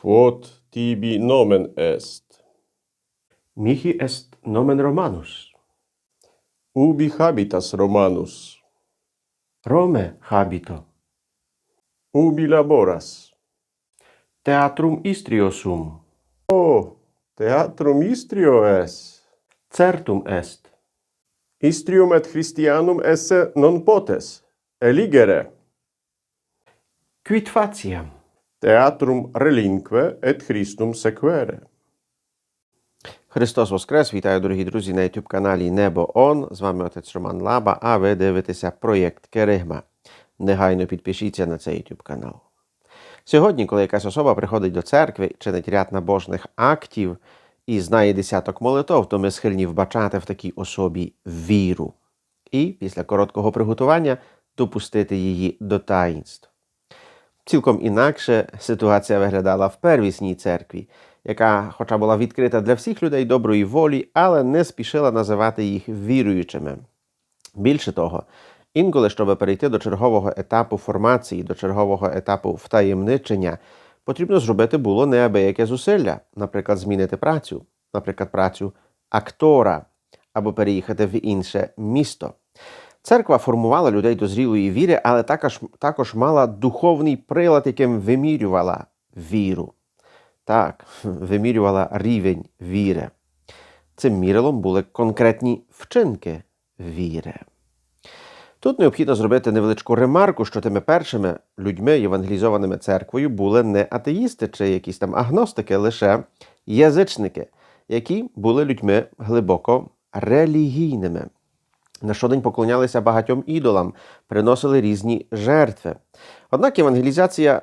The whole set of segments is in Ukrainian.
quod tibi nomen est? Mihi est nomen Romanus. Ubi habitas Romanus? Rome habito. Ubi laboras? Teatrum Istrio sum. Oh, teatrum Istrio es. Certum est. Istrium et Christianum esse non potes. Eligere. Quid faciam? Teatrum relinque et Christum sequere. Христос Воскрес! Вітаю, дорогі друзі, на youtube каналі Небо Он. З вами отець Роман Лаба, а ви дивитеся проєкт Керигма. Негайно підпишіться на цей youtube канал. Сьогодні, коли якась особа приходить до церкви, чинить ряд набожних актів і знає десяток молитов, то ми схильні вбачати в такій особі віру. І після короткого приготування допустити її до таїнств. Цілком інакше ситуація виглядала в первісній церкві, яка, хоча була відкрита для всіх людей доброї волі, але не спішила називати їх віруючими. Більше того, інколи, щоб перейти до чергового етапу формації, до чергового етапу втаємничення, потрібно зробити було неабияке зусилля, наприклад, змінити працю, наприклад, працю актора або переїхати в інше місто. Церква формувала людей до зрілої віри, але також, також мала духовний прилад, яким вимірювала віру. Так, вимірювала рівень віри. Цим мірилом були конкретні вчинки віри. Тут необхідно зробити невеличку ремарку, що тими першими людьми, євангелізованими церквою, були не атеїсти чи якісь там агностики, лише язичники, які були людьми глибоко релігійними. На щодень поклонялися багатьом ідолам, приносили різні жертви. Однак євангелізація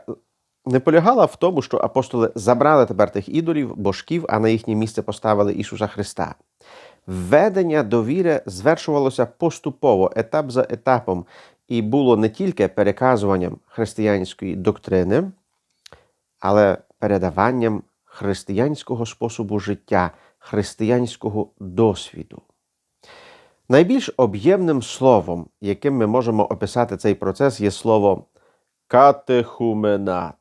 не полягала в тому, що апостоли забрали тепер тих ідолів, божків, а на їхнє місце поставили Ісуса Христа. Введення до віри звершувалося поступово, етап за етапом, і було не тільки переказуванням християнської доктрини, але передаванням християнського способу життя, християнського досвіду. Найбільш об'ємним словом, яким ми можемо описати цей процес, є слово катехуменат.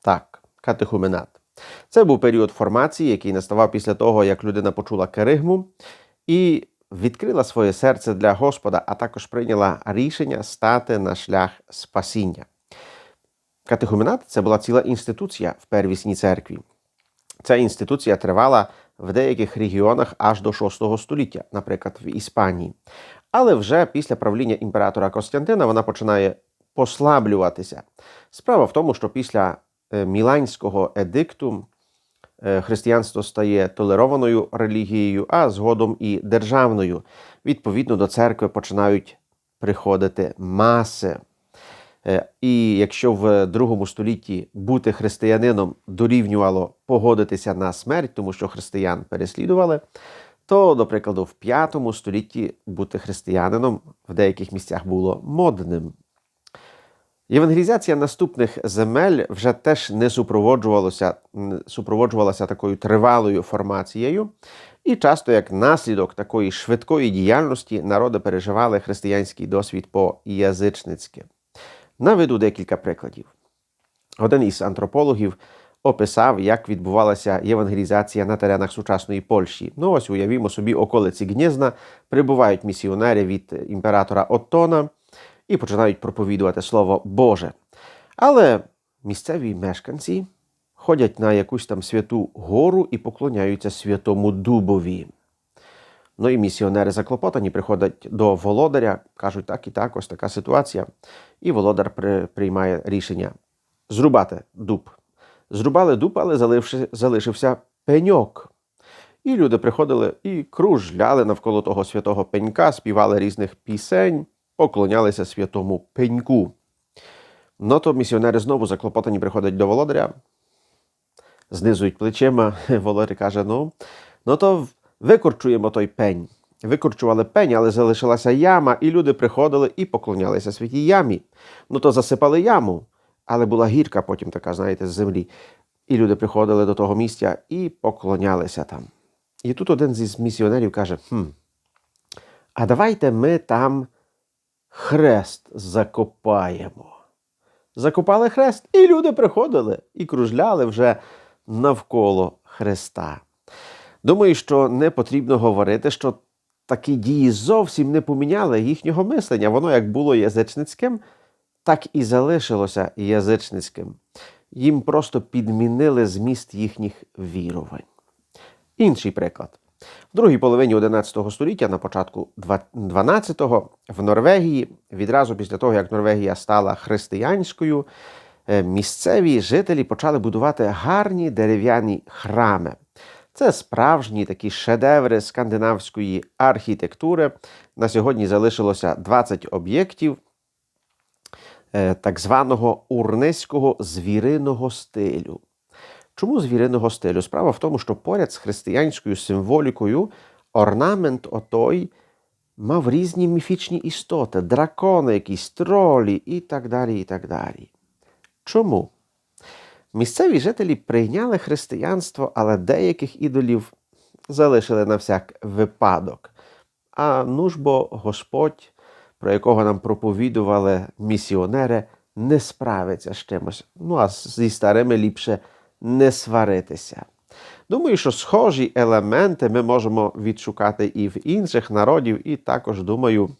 Так, катехуменат. Це був період формації, який наставав після того, як людина почула керигму і відкрила своє серце для Господа, а також прийняла рішення стати на шлях спасіння. Катехуменат це була ціла інституція в первісній церкві. Ця інституція тривала в деяких регіонах аж до VI століття, наприклад, в Іспанії. Але вже після правління імператора Костянтина вона починає послаблюватися. Справа в тому, що після е, Міланського едикту е, християнство стає толерованою релігією, а згодом і державною. Відповідно до церкви починають приходити маси. Е, І якщо в другому столітті бути християнином дорівнювало погодитися на смерть, тому що християн переслідували, то, до прикладу, в п'ятому столітті бути християнином в деяких місцях було модним. Євангелізація наступних земель вже теж не супроводжувалася, супроводжувалася такою тривалою формацією, і часто як наслідок такої швидкої діяльності народи переживали християнський досвід по-язичницьки. Наведу декілька прикладів. Один із антропологів описав, як відбувалася євангелізація на теренах сучасної Польщі. Ну ось уявімо собі, околиці Гнєзна прибувають місіонери від імператора Оттона і починають проповідувати Слово Боже. Але місцеві мешканці ходять на якусь там святу гору і поклоняються святому дубові. Ну і місіонери заклопотані приходять до володаря, кажуть, так і так, ось така ситуація. І володар при, приймає рішення зрубати дуб. Зрубали дуб, але заливши, залишився пеньок. І люди приходили і кружляли навколо того святого пенька, співали різних пісень, поклонялися святому пеньку. Ну то місіонери знову заклопотані приходять до володаря, знизують плечима. Володар каже: ну, ну то викорчуємо той пень. Викорчували пень, але залишилася яма, і люди приходили і поклонялися святій ямі. Ну то засипали яму, але була гірка потім така, знаєте, з землі. І люди приходили до того місця і поклонялися там. І тут один зі місіонерів каже: хм, а давайте ми там хрест закопаємо. закопали хрест, і люди приходили і кружляли вже навколо Христа. Думаю, що не потрібно говорити, що такі дії зовсім не поміняли їхнього мислення. Воно як було язичницьким, так і залишилося язичницьким. Їм просто підмінили зміст їхніх вірувань. Інший приклад. В другій половині 11 століття, на початку 12-го, в Норвегії, відразу після того, як Норвегія стала християнською, е, місцеві жителі почали будувати гарні дерев'яні храми. Це справжні такі шедеври скандинавської архітектури. На сьогодні залишилося 20 об'єктів е, так званого урнеського звіриного стилю. Чому звіриного стилю? Справа в тому, що поряд з християнською символікою орнамент отой мав різні міфічні істоти, дракони, якісь тролі і так далі. і так далі. Чому? Місцеві жителі прийняли християнство, але деяких ідолів залишили на всяк випадок. А ну ж бо Господь, про якого нам проповідували місіонери, не справиться з чимось. Ну а зі старими ліпше не сваритися. Думаю, що схожі елементи ми можемо відшукати і в інших народів, і також, думаю,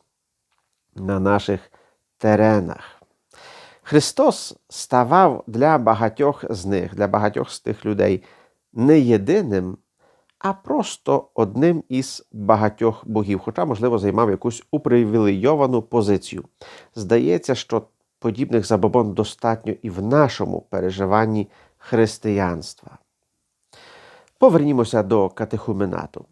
на наших теренах. Христос ставав для багатьох з них, для багатьох з тих людей не єдиним, а просто одним із багатьох богів, хоча, можливо, займав якусь упривілейовану позицію. Здається, що подібних забобон достатньо і в нашому переживанні християнства. Повернімося до катехуменату.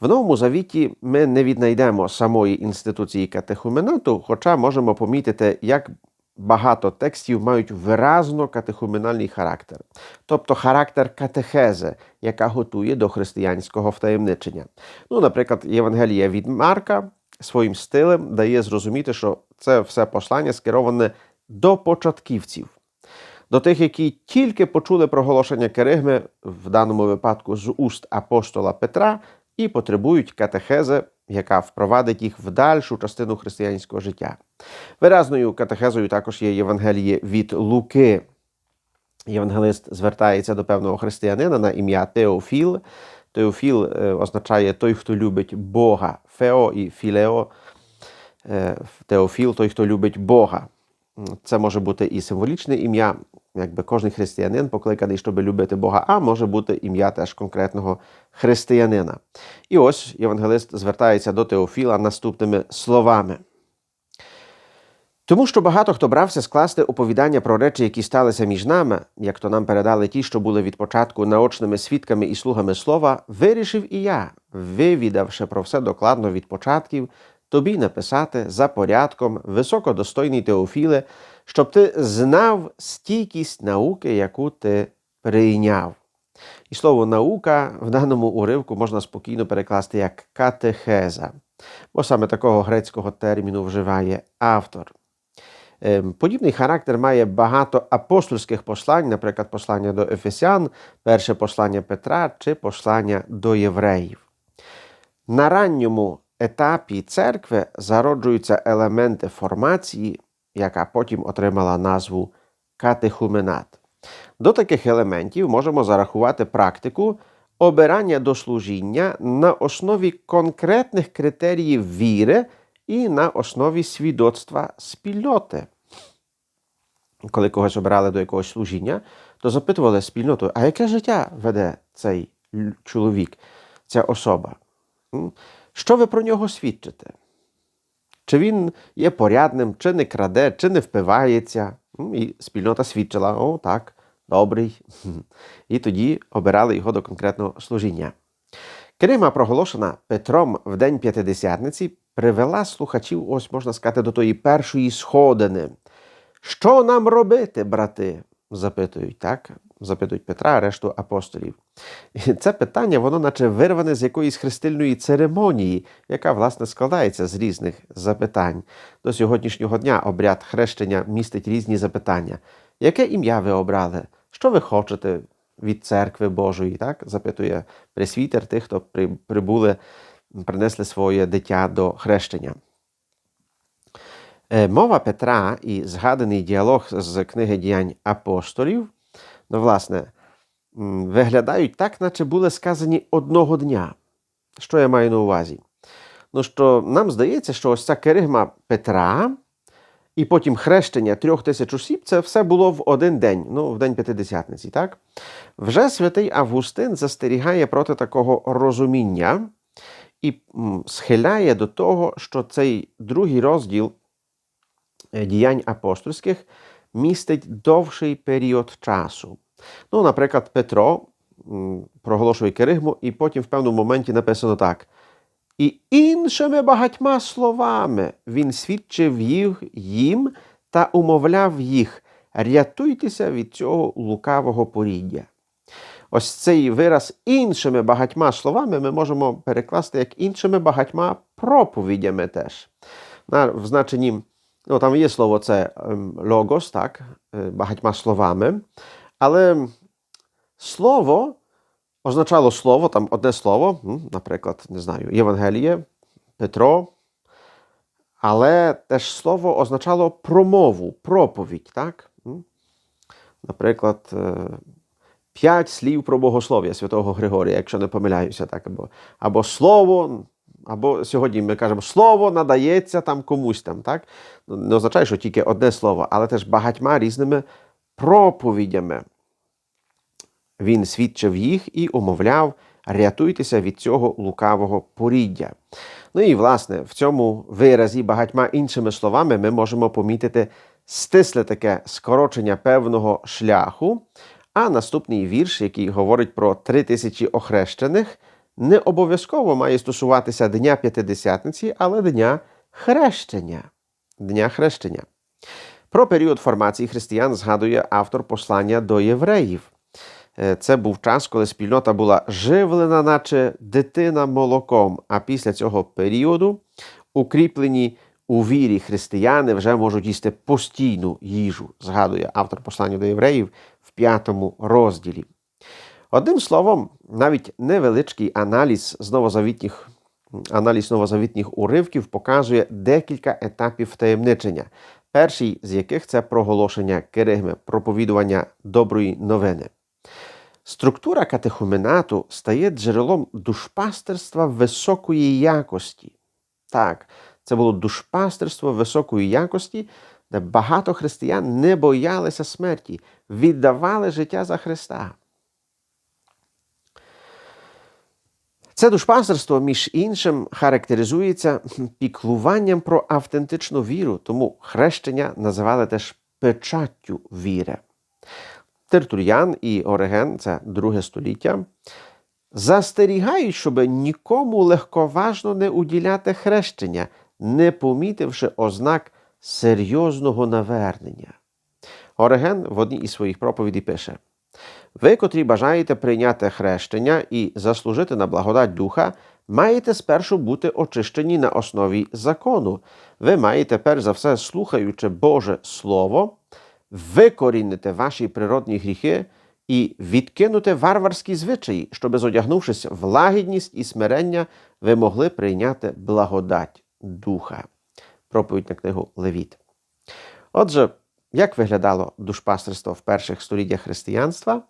В Новому Завіті ми не віднайдемо самої інституції катехуменату, хоча можемо помітити, як багато текстів мають виразно катехуменальний характер, тобто характер катехези, яка готує до християнського втаємничення. Ну, наприклад, Євангелія від Марка своїм стилем дає зрозуміти, що це все послання скероване до початківців. До тих, які тільки почули проголошення Керигми, в даному випадку з уст апостола Петра, і потребують катехези, яка впровадить їх в дальшу частину християнського життя. Виразною катехезою також є Євангеліє від Луки. Євангелист звертається до певного християнина на ім'я Теофіл. Теофіл е, означає той, хто любить Бога. Фео і Філео. Е, Теофіл той, хто любить Бога. Це може бути і символічне ім'я, якби кожен християнин покликаний, щоб любити Бога, а може бути ім'я теж конкретного християнина. І ось євангелист звертається до Теофіла наступними словами. Тому що багато хто брався скласти оповідання про речі, які сталися між нами, як то нам передали ті, що були від початку наочними свідками і слугами слова, вирішив і я, вивідавши про все докладно від початків, тобі написати за порядком, високодостойний Теофіле, щоб ти знав стійкість науки, яку ти прийняв. І слово наука в даному уривку можна спокійно перекласти як катехеза, бо саме такого грецького терміну вживає автор. Ем, Подібний характер має багато апостольських послань, наприклад, послання до Ефесян, перше послання Петра чи послання до євреїв. На ранньому етапі церкви зароджуються елементи формації, яка потім отримала назву катехуменат. До таких елементів можемо зарахувати практику обирання до служіння на основі конкретних критеріїв віри і на основі свідоцтва спільноти. Коли когось обирали до якогось служіння, то запитували спільноту, а яке життя веде цей чоловік, ця особа? Що ви про нього свідчите? Чи він є порядним, чи не краде, чи не впивається? І спільнота свідчила, о, так, добрий. І тоді обирали його до конкретного служіння. Крима, проголошена Петром в День П'ятидесятниці, привела слухачів, ось можна сказати, до тої першої сходини. Що нам робити, брати? запитують, так? Запитують Петра, а решту апостолів. І це питання, воно наче вирване з якоїсь хрестильної церемонії, яка, власне, складається з різних запитань. До сьогоднішнього дня обряд хрещення містить різні запитання. Яке ім'я ви обрали? Що ви хочете від церкви Божої? Так? запитує пресвітер тих, хто прибули, принесли своє дитя до хрещення. Е, Мова Петра і згаданий діалог з книги діянь апостолів, ну, власне, виглядають так, наче були сказані одного дня. Що я маю на увазі? Ну, що нам здається, що ось ця керигма Петра і потім хрещення трьох тисяч осіб, це все було в один день, ну, в день П'ятидесятниці, так? Вже святий Августин застерігає проти такого розуміння і схиляє до того, що цей другий розділ е, діянь апостольських містить довший період часу. Ну, наприклад, Петро проголошує керигму, і потім в певному моменті написано так. І іншими багатьма словами він свідчив їх їм та умовляв їх, рятуйтеся від цього лукавого поріддя. Ось цей вираз іншими багатьма словами ми можемо перекласти як іншими багатьма проповідями теж. В значенні, ну там є слово це ем, логос, так, е, багатьма словами, але слово означало слово, там одне слово, наприклад, не знаю, Євангеліє, Петро. Але теж слово означало промову, проповідь, так? Наприклад, е, п'ять слів про богослов'я святого Григорія, якщо не помиляюся, так, або, або слово, або сьогодні ми кажемо, слово надається там комусь там, так? Ну, Не означає, що тільки одне слово, але теж багатьма різними проповідями. Він свідчив їх і умовляв, рятуйтеся від цього лукавого поріддя. Ну і, власне, в цьому виразі багатьма іншими словами ми можемо помітити стисле таке скорочення певного шляху. А наступний вірш, який говорить про три тисячі охрещених, не обов'язково має стосуватися Дня П'ятидесятниці, але Дня хрещення. Дня хрещення. Про період формації християн згадує автор послання до євреїв. Е, Це був час, коли спільнота була живлена, наче дитина молоком. А після цього періоду укріплені у вірі християни вже можуть їсти постійну їжу, згадує автор послання до євреїв в п'ятому розділі. Одним словом, навіть невеличкий аналіз новозавітніх, аналіз новозавітніх уривків показує декілька етапів втаємничення. Перший з яких це проголошення керигми, проповідування доброї новини. Структура катехуменату стає джерелом душпастерства високої якості. Так, це було душпастерство високої якості, де багато християн не боялися смерті, віддавали життя за Христа. Це душпастерство, між іншим, характеризується піклуванням про автентичну віру, тому хрещення називали теж печаттю віри. Тертур'ян і Ореген, це друге століття, застерігають, щоб нікому легковажно не уділяти хрещення, не помітивши ознак серйозного навернення. Ореген в одній із своїх проповідей пише: Ви, котрі бажаєте прийняти хрещення і заслужити на благодать Духа, маєте спершу бути очищені на основі закону. Ви маєте, перш за все, слухаючи Боже Слово, викорінити ваші природні гріхи і відкинути варварські звичаї, щоб, зодягнувшись в лагідність і смирення, ви могли прийняти благодать Духа. Проповідь на книгу Левіт. Отже, як виглядало душпастерство в перших століттях християнства?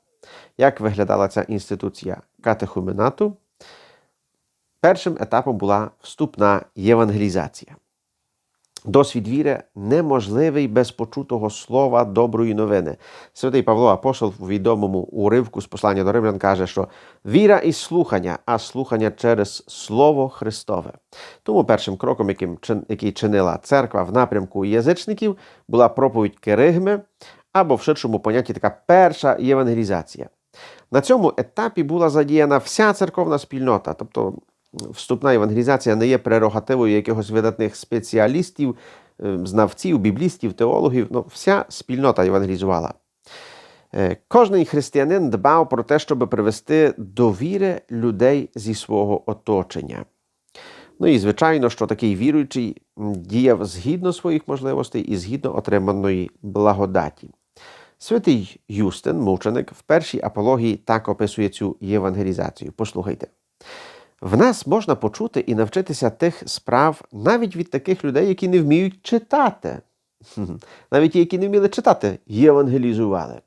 Як виглядала ця інституція катехуменату? Першим етапом була вступна євангелізація. Досвід віри неможливий без почутого слова доброї новини. Святий Павло Апостол в відомому уривку з послання до Римлян каже, що віра і слухання, а слухання через Слово Христове. Тому першим кроком, яким, який чинила церква в напрямку язичників, була проповідь Керигми, або в ширшому понятті така перша євангелізація. На цьому етапі була задіяна вся церковна спільнота, тобто вступна евангелізація не є прерогативою якихось видатних спеціалістів, е, знавців, біблістів, теологів. Ну, вся спільнота евангелізувала. Е, Кожний християнин дбав про те, щоб привести до віри людей зі свого оточення. Ну і звичайно, що такий віруючий діяв згідно своїх можливостей і згідно отриманої благодаті. Святий Юстин, мученик, в першій апології так описує цю євангелізацію. Послухайте. В нас можна почути і навчитися тих справ навіть від таких людей, які не вміють читати. Навіть ті, які не вміли читати, євангелізували.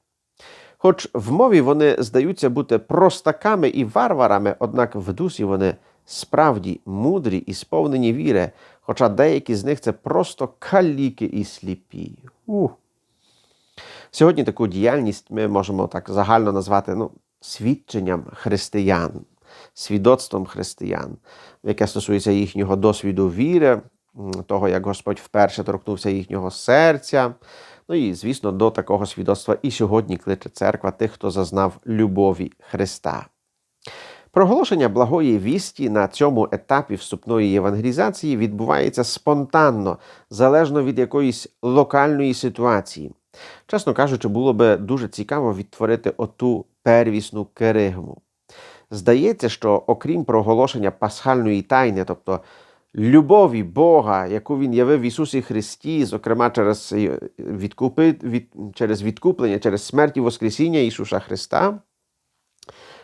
Хоч в мові вони здаються бути простаками і варварами, однак в дусі вони справді мудрі і сповнені віри, хоча деякі з них це просто каліки і сліпі. Ух. Сьогодні таку діяльність ми можемо так загально назвати ну, свідченням християн, свідоцтвом християн, яке стосується їхнього досвіду віри, того, як Господь вперше торкнувся їхнього серця. Ну і, звісно, до такого свідоцтва і сьогодні кличе церква тих, хто зазнав любові Христа. Проголошення благої вісті на цьому етапі вступної євангелізації відбувається спонтанно, залежно від якоїсь локальної ситуації. Чесно кажучи, було би дуже цікаво відтворити оту первісну керигму. Здається, що окрім проголошення пасхальної тайни, тобто любові Бога, яку Він явив в Ісусі Христі, зокрема через, е, відкупи, від, через відкуплення, через смерть і Воскресіння Ісуса Христа,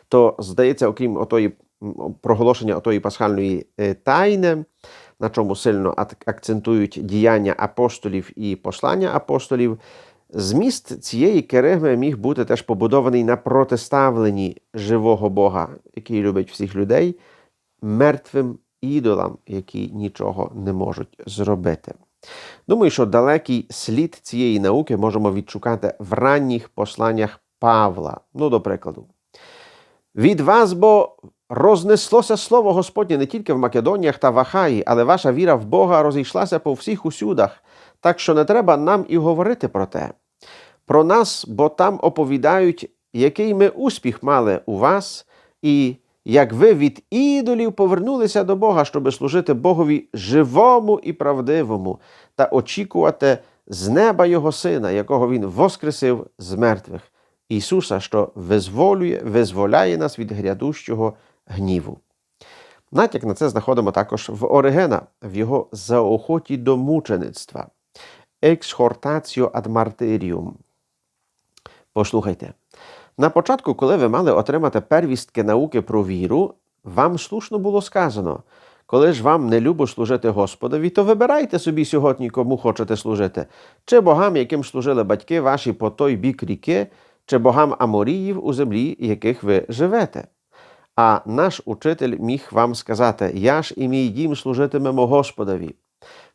то здається, окрім отої проголошення отої пасхальної е, тайни, на чому сильно акцентують діяння апостолів і послання апостолів, зміст цієї керигми міг бути теж побудований на протиставленні живого Бога, який любить всіх людей, мертвим ідолам, які нічого не можуть зробити. Думаю, що далекий слід цієї науки можемо відшукати в ранніх посланнях Павла. Ну, до прикладу. Від вас бо рознеслося слово Господнє не тільки в Македоніях та в Ахаї, але ваша віра в Бога розійшлася по всіх усюдах, так що не треба нам і говорити про те. Про нас, бо там оповідають, який ми успіх мали у вас, і як ви від ідолів повернулися до Бога, щоби служити Богові живому і правдивому, та очікувати з неба Його Сина, якого Він воскресив з мертвих. Ісуса, що визволює, визволяє нас від грядущого гніву. Натяк на це знаходимо також в Оригена, в його заохоті до мучеництва. Exhortatio ad martyrium. Послухайте. На початку, коли ви мали отримати первістки науки про віру, вам слушно було сказано: коли ж вам не любо служити Господові, то вибирайте собі сьогодні, кому хочете служити, чи богам, яким служили батьки ваші по той бік ріки, чи богам Аморіїв у землі, яких ви живете. А наш учитель міг вам сказати: Я ж і мій дім служитимемо Господові.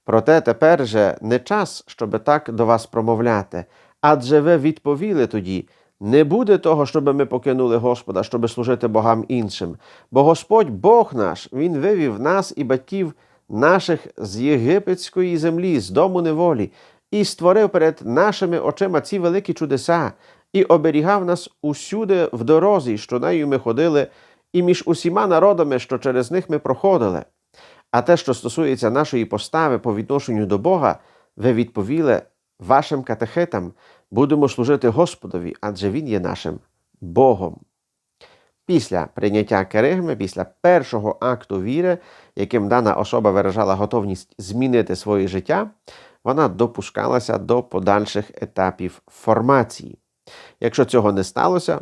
Проте тепер же не час, щоби так до вас промовляти, адже ви відповіли тоді. Не буде того, щоб ми покинули Господа, щоби служити богам іншим. Бо Господь Бог наш, Він вивів нас і батьків наших з єгипетської землі, з дому неволі, і створив перед нашими очима ці великі чудеса, і оберігав нас усюди в дорозі, що нею ми ходили, і між усіма народами, що через них ми проходили. А те, що стосується нашої постави по відношенню до Бога, ви відповіли вашим катехетам, будемо служити Господові, адже Він є нашим Богом. Після прийняття керигми, після першого акту віри, яким дана особа виражала готовність змінити своє життя, вона допускалася до подальших етапів формації. Якщо цього не сталося,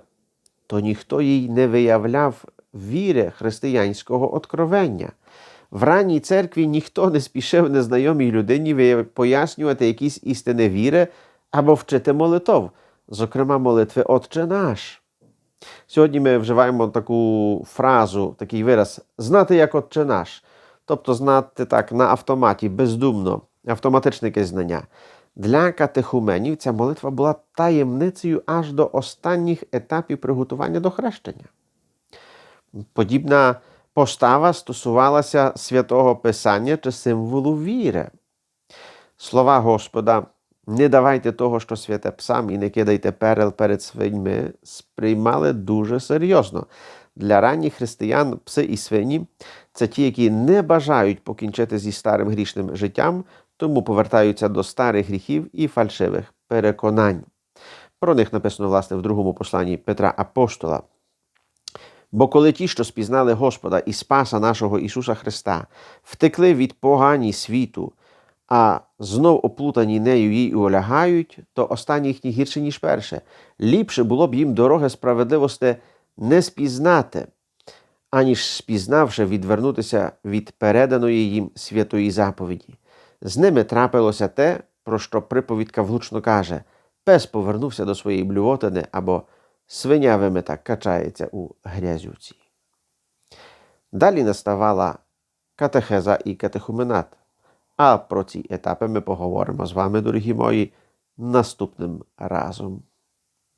то ніхто їй не виявляв віри християнського откровення. В ранній церкві ніхто не спішив незнайомій людині пояснювати якісь істини віри або вчити молитов, зокрема молитви Отче наш. Сьогодні ми вживаємо таку фразу, такий вираз знати як Отче наш, тобто знати так на автоматі, бездумно, автоматичне якесь знання. Для катехуменів ця молитва була таємницею аж до останніх етапів приготування до хрещення. Подібна постава стосувалася святого Писання чи символу віри. Слова Господа, не давайте того, що святе псам, і не кидайте перел перед свиньми, сприймали дуже серйозно. Для ранніх християн пси і свині це ті, які не бажають покінчити зі старим грішним життям, тому повертаються до старих гріхів і фальшивих переконань. Про них написано власне в другому посланні Петра Апостола. Бо коли ті, що спізнали Господа і Спаса нашого Ісуса Христа, втекли від погані світу, а знов оплутані нею їй улягають, то останні їхні гірше, ніж перше. Ліпше було б їм дороги справедливості не спізнати, аніж спізнавши відвернутися від переданої їм святої заповіді. З ними трапилося те, про що приповідка влучно каже: пес повернувся до своєї блювотини або свиня вимита качається у грязюці. Далі наставала катехеза і катехуменат. А про ці етапи ми поговоримо з вами, дорогі мої, наступним разом.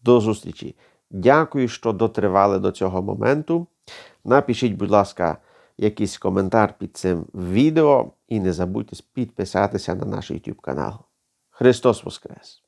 До зустрічі! Дякую, що дотривали до цього моменту. Напишіть, будь ласка, якийсь коментар під цим відео і не забудьте підписатися на наш YouTube канал. Христос Воскрес!